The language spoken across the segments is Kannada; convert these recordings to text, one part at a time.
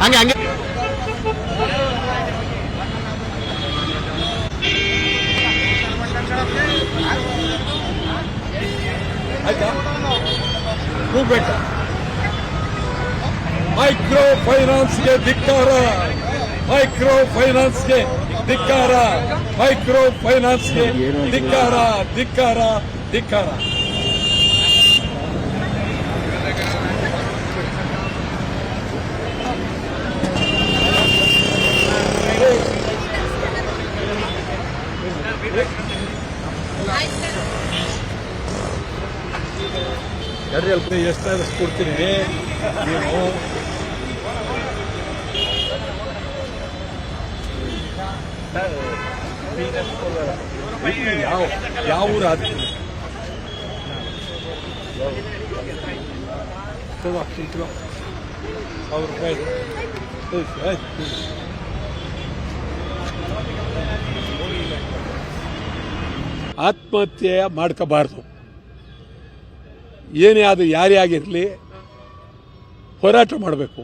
ಹಂಗೆ ಹಂಗೆ ಕೂಗ್ಬೇಕು ಮೈಕ್ರೋ ಫೈನಾನ್ಸ್ಗೆ ಧಿಕ್ಕಾರ. ಮೈಕ್ರೋ ಫೈನಾನ್ಸ್ಗೆ ಧಿಕ್ಕಾರ. ಮೈಕ್ರೋ ಫೈನಾನ್ಸ್ಗೆ ಧಿಕ್ಕಾರ ಧಿಕ್ಕಾರ ಧಿಕ್ಕಾರ. ಎಷ್ಟಾದ್ರೂ ಕೊಡ್ತೀನಿ. ನೀವು ಯಾವ ಯಾವ ಊರು. ಸಾವಿರ ರೂಪಾಯಿ. ಆತ್ಮಹತ್ಯೆ ಮಾಡ್ಕೋಬಾರ್ದು. ಏನೇ ಅದು ಯಾರೇ ಆಗಿರಲಿ ಹೋರಾಟ ಮಾಡಬೇಕು.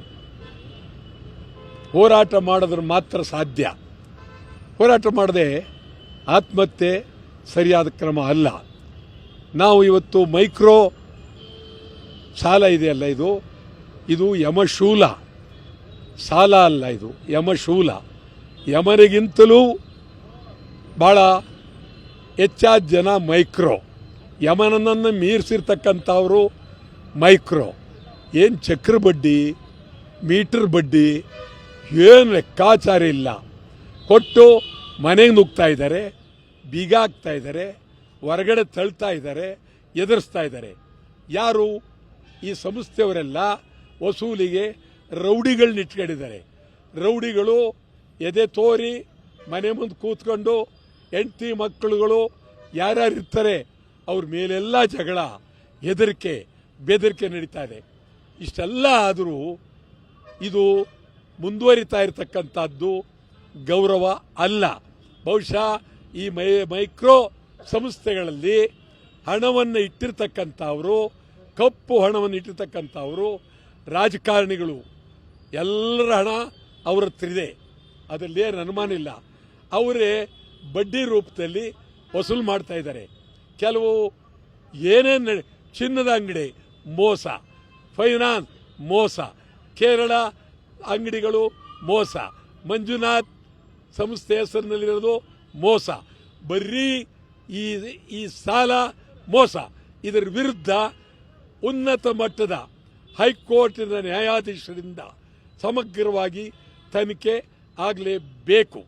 ಹೋರಾಟ ಮಾಡಿದ್ರೆ ಮಾತ್ರ ಸಾಧ್ಯ. ಹೋರಾಟ ಮಾಡದೆ ಆತ್ಮಹತ್ಯೆ ಸರಿಯಾದ ಕ್ರಮ ಅಲ್ಲ. ನಾವು ಇವತ್ತು ಮೈಕ್ರೋ ಸಾಲ ಇದೆಯಲ್ಲ ಇದು? ಇದು ಯಮಶೂಲ. ಸಾಲ ಅಲ್ಲ ಇದು, ಯಮಶೂಲ. ಯಮನಿಗಿಂತಲೂ ಭಾಳ ಹೆಚ್ಚಾದ ಜನ ಮೈಕ್ರೋ. ಯಮನನ್ನು ಮೀರಿಸಿರ್ತಕ್ಕಂಥವರು ಮೈಕ್ರೋ. ಏನು ಚಕ್ರ ಬಡ್ಡಿ, ಮೀಟರ್ ಬಡ್ಡಿ, ಏನು ಲೆಕ್ಕಾಚಾರ ಇಲ್ಲ. ಕೊಟ್ಟು ಮನೆಗೆ ನುಗ್ತಾ ಇದ್ದಾರೆ ಬೀಗ ಹಾಕ್ತಾ ಇದ್ದಾರೆ ಹೊರಗಡೆ ತಳ್ತಾ ಇದ್ದಾರೆ ಎದುರಿಸ್ತಾ ಇದ್ದಾರೆ ಯಾರು ಈ ಸಂಸ್ಥೆಯವರೆಲ್ಲ ವಸೂಲಿಗೆ ರೌಡಿಗಳನ್ನ ಇಟ್ಕೊಂಡಿದ್ದಾರೆ. ರೌಡಿಗಳು ಎದೆ ತೋರಿ ಮನೆ ಮುಂದೆ ಕೂತ್ಕೊಂಡು ಹೆಂಡತಿ ಮಕ್ಕಳುಗಳು ಯಾರ್ಯಾರು ಇರ್ತಾರೆ ಅವ್ರ ಮೇಲೆಲ್ಲ ಜಗಳ, ಹೆದರಿಕೆ, ಬೆದರಿಕೆ ನಡೀತಾ ಇದೆ. ಇಷ್ಟೆಲ್ಲ ಆದರೂ ಇದು ಮುಂದುವರಿತಾ ಇರತಕ್ಕಂಥದ್ದು ಗೌರವ ಅಲ್ಲ. ಬಹುಶಃ ಈ ಮೈ, ಮೈಕ್ರೋ ಸಂಸ್ಥೆಗಳಲ್ಲಿ ಹಣವನ್ನು ಇಟ್ಟಿರ್ತಕ್ಕಂಥವರು, ಕಪ್ಪು ಹಣವನ್ನು ಇಟ್ಟಿರ್ತಕ್ಕಂಥವರು, ರಾಜಕಾರಣಿಗಳು, ಎಲ್ಲರ ಹಣ ಅವ್ರ ಹತ್ರ ಇದೆ. ಅದರಲ್ಲಿ ಏನು ಅನುಮಾನ ಇಲ್ಲ. ಅವರೇ ಬಡ್ಡಿ ರೂಪದಲ್ಲಿ ವಸೂಲು ಮಾಡ್ತಾ ಇದ್ದಾರೆ. ಕೆಲವು ಏನೇನು ಚಿನ್ನದ ಅಂಗಡಿ, ಮೋಸ. ಫೈನಾನ್ಸ್, ಮೋಸ. ಕೇರಳ ಅಂಗಡಿಗಳು, ಮೋಸ. ಮಂಜುನಾಥ್ ಸಂಸ್ಥೆ ಹೆಸರಿನಲ್ಲಿರೋದು ಮೋಸ. ಬರೀ ಈ ಈ ಸಾಲ ಮೋಸ. ಇದರ ವಿರುದ್ಧ ಉನ್ನತ ಮಟ್ಟದ ಹೈಕೋರ್ಟಿನ ನ್ಯಾಯಾಧೀಶರಿಂದ ಸಮಗ್ರವಾಗಿ ತನಿಖೆ ಆಗಲೇಬೇಕು.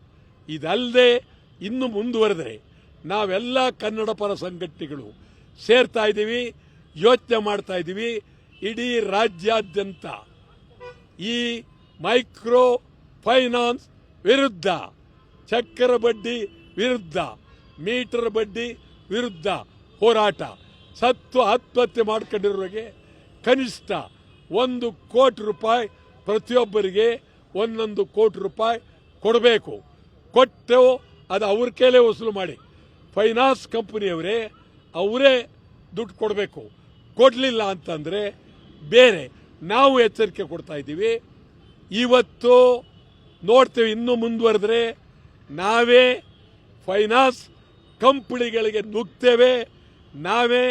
ಇದಲ್ಲದೆ ಇನ್ನು ಮುಂದುವರೆದರೆ ನಾವೆಲ್ಲ ಕನ್ನಡ ಪರ ಸಂಘಟನೆಗಳು ಸೇರ್ತಾ ಇದ್ದೀವಿ, ಯೋಚನೆ ಮಾಡ್ತಾ ಇದ್ದೀವಿ. ಇಡೀ ರಾಜ್ಯಾದ್ಯಂತ ಈ ಮೈಕ್ರೋ ಫೈನಾನ್ಸ್ ವಿರುದ್ಧ, ಚಕ್ರ ಬಡ್ಡಿ ವಿರುದ್ಧ, ಮೀಟರ್ ಬಡ್ಡಿ ವಿರುದ್ಧ ಹೋರಾಟ. ಸತ್ತು ಆತ್ಮಹತ್ಯೆ ಮಾಡ್ಕೊಂಡಿರೋರಿಗೆ ಕನಿಷ್ಠ ಒಂದು ಕೋಟಿ ರೂಪಾಯಿ ಪ್ರತಿಯೊಬ್ಬರಿಗೆ ಒಂದೊಂದು ಕೋಟಿ ರೂಪಾಯಿ ಕೊಡಬೇಕು. ಕೊಟ್ಟು ಅದು ಅವ್ರ ಕೈಲೇ ವಸೂಲು ಮಾಡಿ. ಫೈನಾನ್ಸ್ ಕಂಪನಿಯವರೇ ಅವರೇ ದುಡ್ಡು ಕೊಡಬೇಕು. ಕೊಡಲಿಲ್ಲ ಅಂತಂದರೆ ಬೇರೆ ನಾವು ಎಚ್ಚರಿಕೆ ಕೊಡ್ತಾ ಇದ್ದೀವಿ. ಇವತ್ತು ನೋಡ್ತೇವೆ ಇನ್ನೂ ಮುಂದುವರೆದ್ರೆ ನಾವೇ ಫೈನಾನ್ಸ್ ಕಂಪನಿಗಳಿಗೆ ನುಗ್ತೇವೆ. ನಾವೇ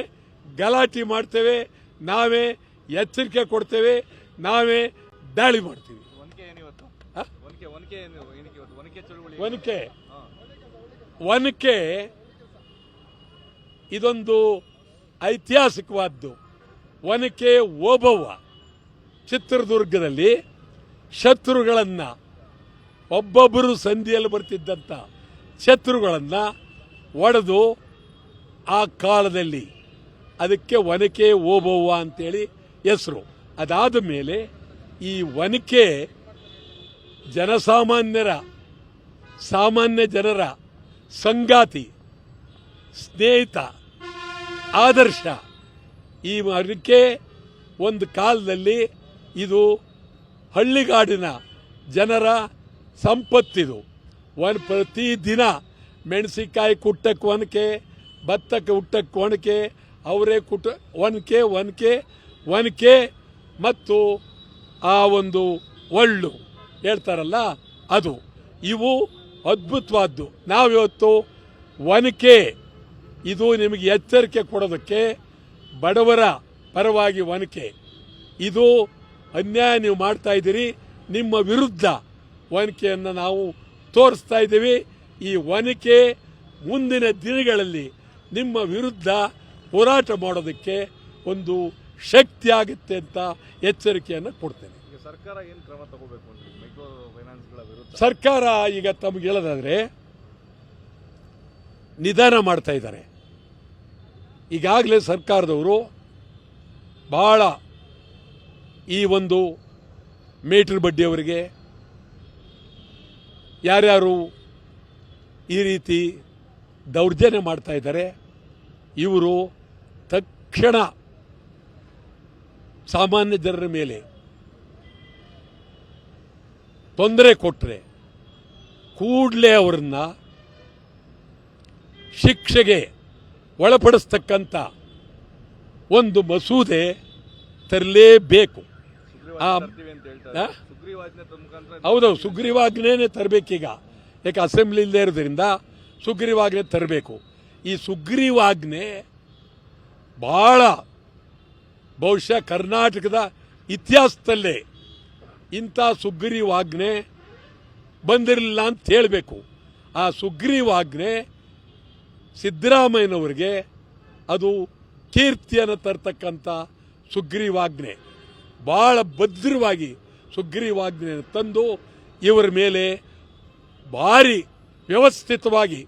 ಗಲಾಟೆ ಮಾಡ್ತೇವೆ. ನಾವೇ ಎಚ್ಚರಿಕೆ ಕೊಡ್ತೇವೆ. ನಾವೇ ದಾಳಿ ಮಾಡ್ತೀವಿ. ಒನಕೆ ಏನಿವತ್ತು ಆ? ಒನಕೆ ಒನಕೆ ಏನು ಏನಕ್ಕೆ ಇವತ್ತು ಒನಕೆ ಚಳುವಳಿ ಒನಕೆ ಹಾ. ಒನಕೆ ಇದೊಂದು ಐತಿಹಾಸಿಕವಾದ್ದು. ಒನಕೆ ಓಬವ್ವ ಚಿತ್ರದುರ್ಗದಲ್ಲಿ ಶತ್ರುಗಳನ್ನು ಒಬ್ಬೊಬ್ಬರು ಸಂಧಿಯಲ್ಲಿ ಬರ್ತಿದ್ದಂಥ ಶತ್ರುಗಳನ್ನು ಒಡೆದು ಆ ಕಾಲದಲ್ಲಿ ಅದಕ್ಕೆ ಒನಕೆ ಓಬವ್ವ ಅಂತೇಳಿ ಹೆಸರು. ಅದಾದ ಮೇಲೆ ಈ ಒನಕೆ ಜನಸಾಮಾನ್ಯರ, ಸಾಮಾನ್ಯ ಜನರ ಸಂಗಾತಿ, ಸ್ನೇಹಿತ ಆದರ್ಶ. ಈ ಅಡಿಕೆ ಒಂದು ಕಾಲದಲ್ಲಿ ಇದು ಹಳ್ಳಿಗಾಡಿನ ಜನರ ಸಂಪತ್ತಿದು. ಒಂದು ಪ್ರತಿದಿನ ಮೆಣಸಿಕಾಯಿ ಕುಟ್ಟಕ್ಕೆ ಒನಕೆ, ಭತ್ತಕ್ಕೆ ಹುಟ್ಟಕ್ಕೆ ಒನಕೆ, ಅವರೇ ಕುಟ್ಟ ಒನಕೆ ಒನಕೆ ಒನಕೆ ಮತ್ತು ಆ ಒಂದು ಒಳ್ಳು ಹೇಳ್ತಾರಲ್ಲ ಅದು. ಇವು ಅದ್ಭುತವಾದ್ದು. ನಾವಿವತ್ತು ಒನಕೆ ಇದು ನಿಮಗೆ ಎಚ್ಚರಿಕೆ ಕೊಡೋದಕ್ಕೆ ಬಡವರ ಪರವಾಗಿ ಒನಕೆ ಇದು ಅನ್ಯಾಯ ನೀವು ಮಾಡ್ತಾ ಇದ್ದೀರಿ ನಿಮ್ಮ ವಿರುದ್ಧ ಒನಕೆಯನ್ನು ನಾವು ತೋರಿಸ್ತಾ ಇದ್ದೀವಿ. ಈ ಒನಕೆ ಮುಂದಿನ ದಿನಗಳಲ್ಲಿ ನಿಮ್ಮ ವಿರುದ್ಧ ಹೋರಾಟ ಮಾಡೋದಕ್ಕೆ ಒಂದು ಶಕ್ತಿ ಆಗುತ್ತೆ ಅಂತ ಎಚ್ಚರಿಕೆಯನ್ನು ಕೊಡ್ತೇನೆ. ಸರ್ಕಾರ ಏನು ಕ್ರಮ ತಗೋಬೇಕು ಸರ್ಕಾರ ಈಗ ತಮಗೆ ಹೇಳೋದಾದ್ರೆ ನಿಧಾನ ಮಾಡ್ತಾ ಇದ್ದಾರೆ. ಈಗಾಗಲೇ ಸರ್ಕಾರದವರು ಭಾಳ ಈ ಒಂದು ಮೀಟರ್ ಬಡ್ಡಿಯವರಿಗೆ ಯಾರ್ಯಾರು ಈ ರೀತಿ ದೌರ್ಜನ್ಯ ಮಾಡ್ತಾ ಇದ್ದಾರೆ, ಇವರು ತಕ್ಷಣ ಸಾಮಾನ್ಯ ಜನರ ಮೇಲೆ ತೊಂದರೆ ಕೊಟ್ಟರೆ ಕೂಡಲೇ ಅವರನ್ನ ಶಿಕ್ಷೆಗೆ ಒಳಪಡಿಸ್ತಕ್ಕಂಥ ಒಂದು ಮಸೂದೆ ತರಲೇಬೇಕು. ಹೌದೌದು ಸುಗ್ರೀವಾಜ್ಞೆನೇ ತರಬೇಕೀಗ ಯಾಕೆ ಅಸೆಂಬ್ಲಿ ಇಲ್ಲದೆ ಇರೋದ್ರಿಂದ ಸುಗ್ರೀವಾಜ್ಞೆ ತರಬೇಕು. ಈ ಸುಗ್ರೀವಾಜ್ಞೆ ಭಾಳ ಬಹುಶಃ ಕರ್ನಾಟಕದ ಇತಿಹಾಸದಲ್ಲೇ ಇಂಥ ಸುಗ್ರೀವಾಜ್ಞೆ ಬಂದಿರಲಿಲ್ಲ ಅಂತ ಹೇಳಬೇಕು. ಆ ಸುಗ್ರೀವಾಜ್ಞೆ ಸಿದ್ದರಾಮಯ್ಯನವರಿಗೆ ಅದು ಕೀರ್ತಿಯನ್ನು ತರ್ತಕ್ಕಂಥ ಸುಗ್ರೀವಾಜ್ಞೆ. ಭಾಳ ಭದ್ರವಾಗಿ ಸುಗ್ರೀವಾಜ್ಞೆಯನ್ನು ತಂದು ಇವರ ಮೇಲೆ ಭಾರಿ ವ್ಯವಸ್ಥಿತವಾಗಿ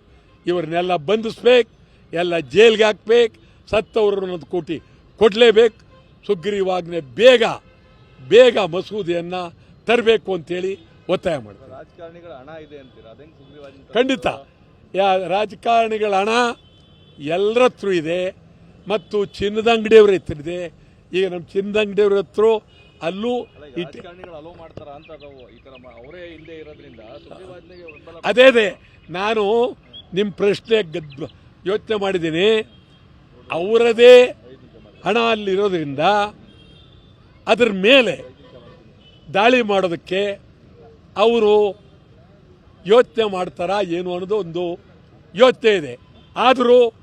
ಇವ್ರನ್ನೆಲ್ಲ ಬಂಧಿಸ್ಬೇಕು ಎಲ್ಲ ಜೈಲ್ಗೆ ಹಾಕ್ಬೇಕು ಸತ್ತವರನ್ನೊಂದು ಕೋಟಿ ಕೊಡಲೇಬೇಕು. ಸುಗ್ರೀವಾಜ್ಞೆ ಬೇಗ ಬೇಗ ಮಸೂದೆಯನ್ನು ತರಬೇಕು ಅಂತೇಳಿ ಒತ್ತಾಯ ಮಾಡ್ತಾರೆ ರಾಜಕಾರಣಿಗಳ ಹಣ ಇದೆ ಅಂತೀರಾ? ಅದಂಗೆ ಸುಗ್ರೀವಾಜ್ಞೆ ಖಂಡಿತ. ಯಾ ರಾಜಕಾರಣಿಗಳ ಹಣ ಎಲ್ಲರ ಹತ್ರ ಇದೆ. ಮತ್ತು ಚಿನ್ನದ ಅಂಗಡಿಯವ್ರ ಹತ್ರ ಇದೆ ಈಗ ನಮ್ಮ ಚಿನ್ನದ ಅಂಗಡಿಯವ್ರ ಹತ್ರ ಅಲ್ಲೂ ಅದೇ ಅದೇ ನಾನು ನಿಮ್ಮ ಪ್ರಶ್ನೆ ಗದ್ ಯೋಚನೆ ಮಾಡಿದ್ದೀನಿ. ಅವರದೇ ಹಣ ಅಲ್ಲಿರೋದ್ರಿಂದ ಅದರ ಮೇಲೆ ದಾಳಿ ಮಾಡೋದಕ್ಕೆ ಅವರು ಯೋಚನೆ ಮಾಡ್ತಾರಾ ಏನು ಅನ್ನೋದು ಒಂದು ಯೋಚನೆ ಇದೆ. ಆದರೂ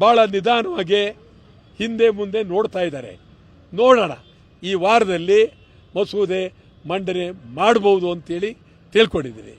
ಭಾಳ ನಿಧಾನವಾಗಿ ಹಿಂದೆ ಮುಂದೆ ನೋಡ್ತಾ ಇದ್ದಾರೆ. ನೋಡೋಣ. ಈ ವಾರದಲ್ಲಿ ಮಸೂದೆ ಮಂಡನೆ ಮಾಡ್ಬೋದು ಅಂತೇಳಿ ತಿಳ್ಕೊಂಡಿದ್ದೀನಿ.